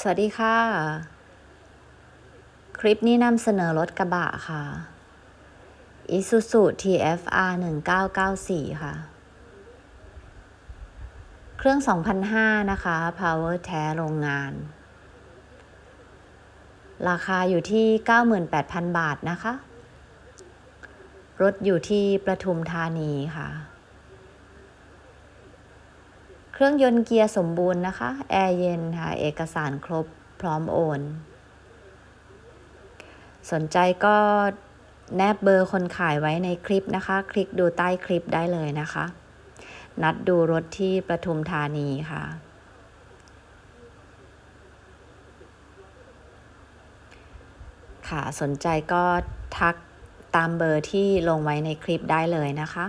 สวัสดีค่ะ คลิปนี้นำเสนอรถกระบะค่ะ Isuzu TFR 1994 ค่ะ เครื่อง 2005 นะคะ Power แท้โรงงาน ราคาอยู่ที่ 98,000 บาทนะคะ รถอยู่ที่ประทุมธานีค่ะ เครื่องยนต์เกียร์สมบูรณ์นะคะ แอร์เย็นค่ะ เอกสารครบพร้อมโอน สนใจก็แนบเบอร์คนขายไว้ในคลิปนะคะ คลิกดูใต้คลิปได้เลยนะคะ นัดดูรถที่ประทุมธานีค่ะ ค่ะ สนใจก็ทักตามเบอร์ที่ลงไว้ในคลิปได้เลยนะคะ